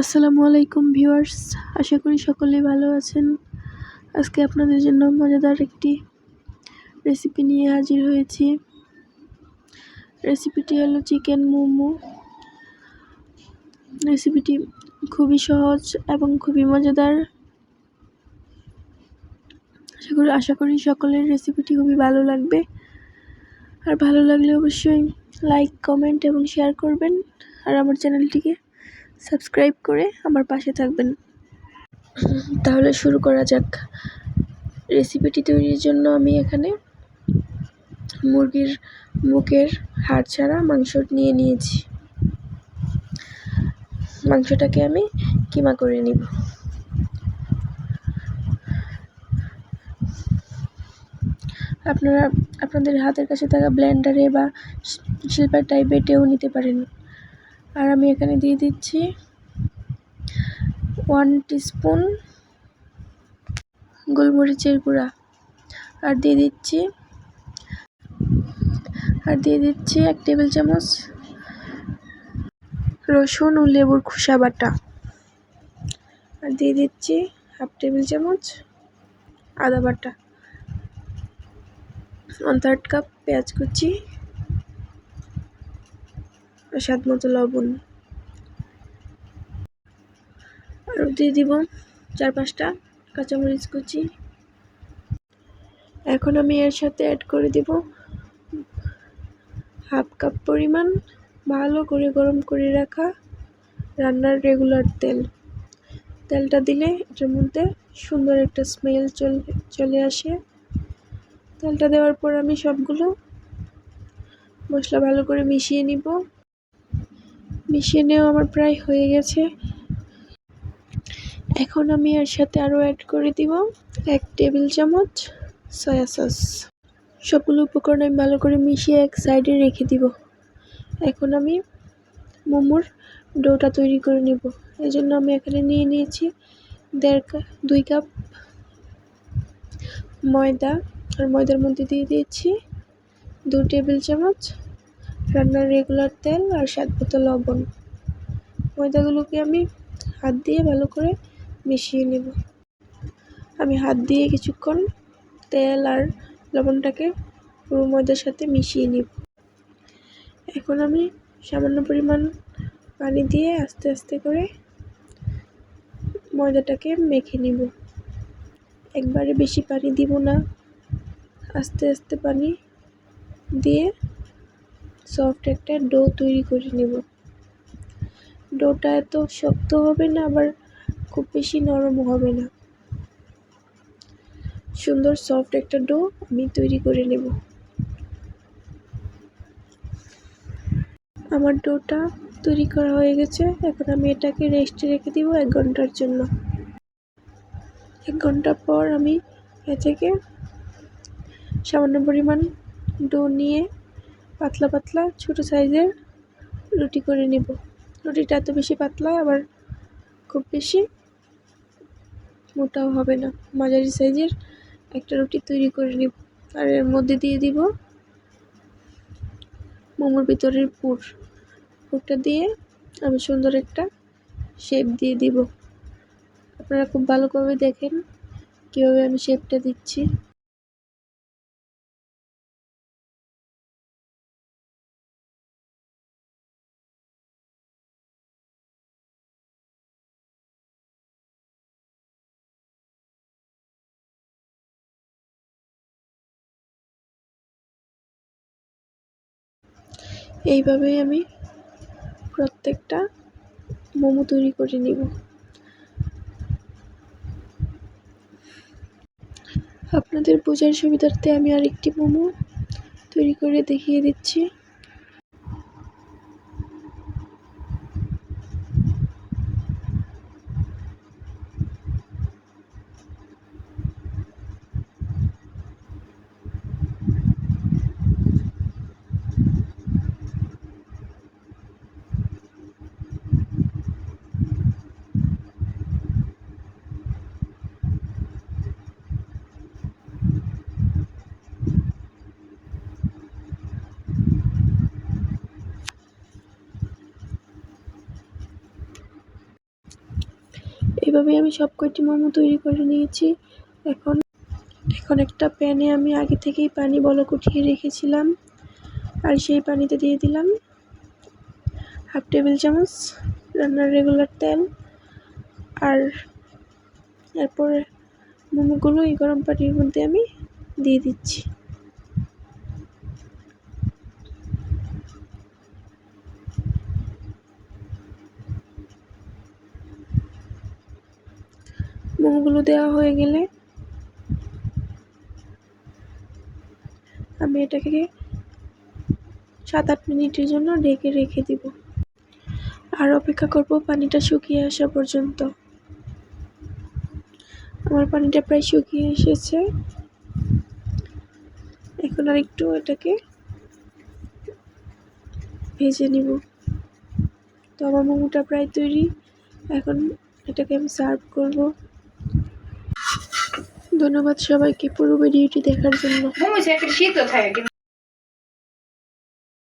আসসালামু আলাইকুম ভিউয়ার্স, আশা করি সকলেই ভালো আছেন। আজকে আপনাদের জন্য মজাদার একটি রেসিপি নিয়ে হাজির হয়েছি। রেসিপিটি হলো চিকেন মোমো। রেসিপিটি খুবই সহজ এবং খুবই মজাদার। আশা করি আশা করি সকলের রেসিপিটি খুবই ভালো লাগবে। আর ভালো লাগলে অবশ্যই লাইক কমেন্ট এবং শেয়ার করবেন। আর আমার চ্যানেলটিকে সাবস্ক্রাইব করে আমার পাশে থাকবেন। তাহলে শুরু করা যাক। রেসিপিটি তৈরির জন্য আমি এখানে মুরগির মুখের হাড় ছাড়া মাংস নিয়ে নিয়েছি। মাংসটাকে আমি কিমা করে নিব। আপনারা, আপনাদের হাতের কাছে থাকা ব্লেন্ডারে বা শিল্পার টাইপ বেটেও নিতে পারেন। আর আমি এখানে দিয়ে দিচ্ছি ওয়ান টিস্পুন গোলমরিচের গুঁড়া। আর দিয়ে দিচ্ছি, আর দিয়ে দিচ্ছি এক টেবিল চামচ রসুন ও লেবুর খোসা বাটা। আর দিয়ে দিচ্ছি হাফ টেবিল চামচ আদা বাটা। ওয়ান থার্ড কাপ পেঁয়াজ কুচি। স্বাদ মতো লবণ। আর দিয়ে দিব চার পাঁচটা কাঁচামরিচ কুচি। এখন আমি এর সাথে অ্যাড করে দিব হাফ কাপ পরিমাণ ভালো করে গরম করে রাখা রান্নার রেগুলার তেল। তেলটা দিলে এটার মধ্যে সুন্দর একটা স্মেল চলে চলে আসে। তেলটা দেওয়ার পর আমি সবগুলো মশলা ভালো করে মিশিয়ে নিব। মিশিয়ে আমার প্রায় হয়ে গেছে। এখন আমি এর সাথে আরও অ্যাড করে দিব এক টেবিল চামচ সয়া সস সবগুলো উপকরণ আমি ভালো করে মিশিয়ে এক সাইডে রেখে দিব। এখন আমি মোমোর ডোটা তৈরি করে নেব। এই জন্য আমি এখানে নিয়ে নিয়েছি দেড় কাপ দুই কাপ ময়দা। আর ময়দার মধ্যে দিয়ে দিয়েছি দু টেবিল চামচ রান্নার রেগুলার তেল আর স্বাদ মতো লবণ। ময়দাগুলোকে আমি হাত দিয়ে ভালো করে মিশিয়ে নেব। আমি হাত দিয়ে কিছুক্ষণ তেল আর লবণটাকে পুরো ময়দার সাথে মিশিয়ে নিব। এখন আমি সামান্য পরিমাণ পানি দিয়ে আস্তে আস্তে করে ময়দাটাকে মেখে নিব। একবারে বেশি পানি দিব না। আস্তে আস্তে পানি দিয়ে সফট একটা ডো তৈরি করে নেব। ডোটা এত শক্ত হবে না, আবার খুব বেশি নরম হবে না। সুন্দর সফট একটা ডো আমি তৈরি করে নেব। আমার ডোটা তৈরি করা হয়ে গেছে, এখন আমি এটাকে রেস্টে রেখে দিব এক ঘণ্টার জন্য। এক ঘণ্টা পর আমি এ থেকে সামান্য পরিমাণ ডো নিয়ে পাতলা পাতলা, ছোট সাইজের রুটি করে নেব। রুটিটা এত বেশি পাতলা, আবার খুব বেশি মোটাও হবে না। মাঝারি সাইজের একটা রুটি তৈরি করে নিব। আর এর মধ্যে দিয়ে দিব মোমোর ভিতরের পুর। পুরটা দিয়ে আমি সুন্দর একটা শেপ দিয়ে দিব। আপনারা খুব ভালোভাবে দেখেন কীভাবে আমি শেপটা দিচ্ছি। এইভাবেই আমি প্রত্যেকটা মোমো তৈরি করে নিব। আপনাদের পূজার সুবিধার্থে আমি আরেকটি মোমো তৈরি করে দেখিয়ে দিচ্ছি। এভাবেই আমি সব কয়টি মোমো তৈরি করে নিয়েছি, এখন এখন একটা প্যানে আমি আগে থেকেই পানি বলক উঠিয়ে রেখেছিলাম। আর সেই পানিতে দিয়ে দিলাম হাফ টেবিল চামচ রান্নার রেগুলার তেল। আর এরপরে মোমোগুলো এই গরম পানির মধ্যে আমি দিয়ে দিচ্ছি। মোমোগুলো দেওয়া হয়ে গেলে আমি এটাকে সাত আট মিনিটের জন্য ঢেকে রেখে দিব। আর অপেক্ষা করব পানিটা শুকিয়ে আসা পর্যন্ত। আমার পানিটা প্রায় শুকিয়ে এসেছে। এখন আর একটু এটাকে ভেজে নিব। তো আমার মোমোটা প্রায় তৈরি। এখন এটাকে আমি সার্ভ করব। ধন্যবাদ সবাইকে পুরো ভিডিওটি দেখার জন্য।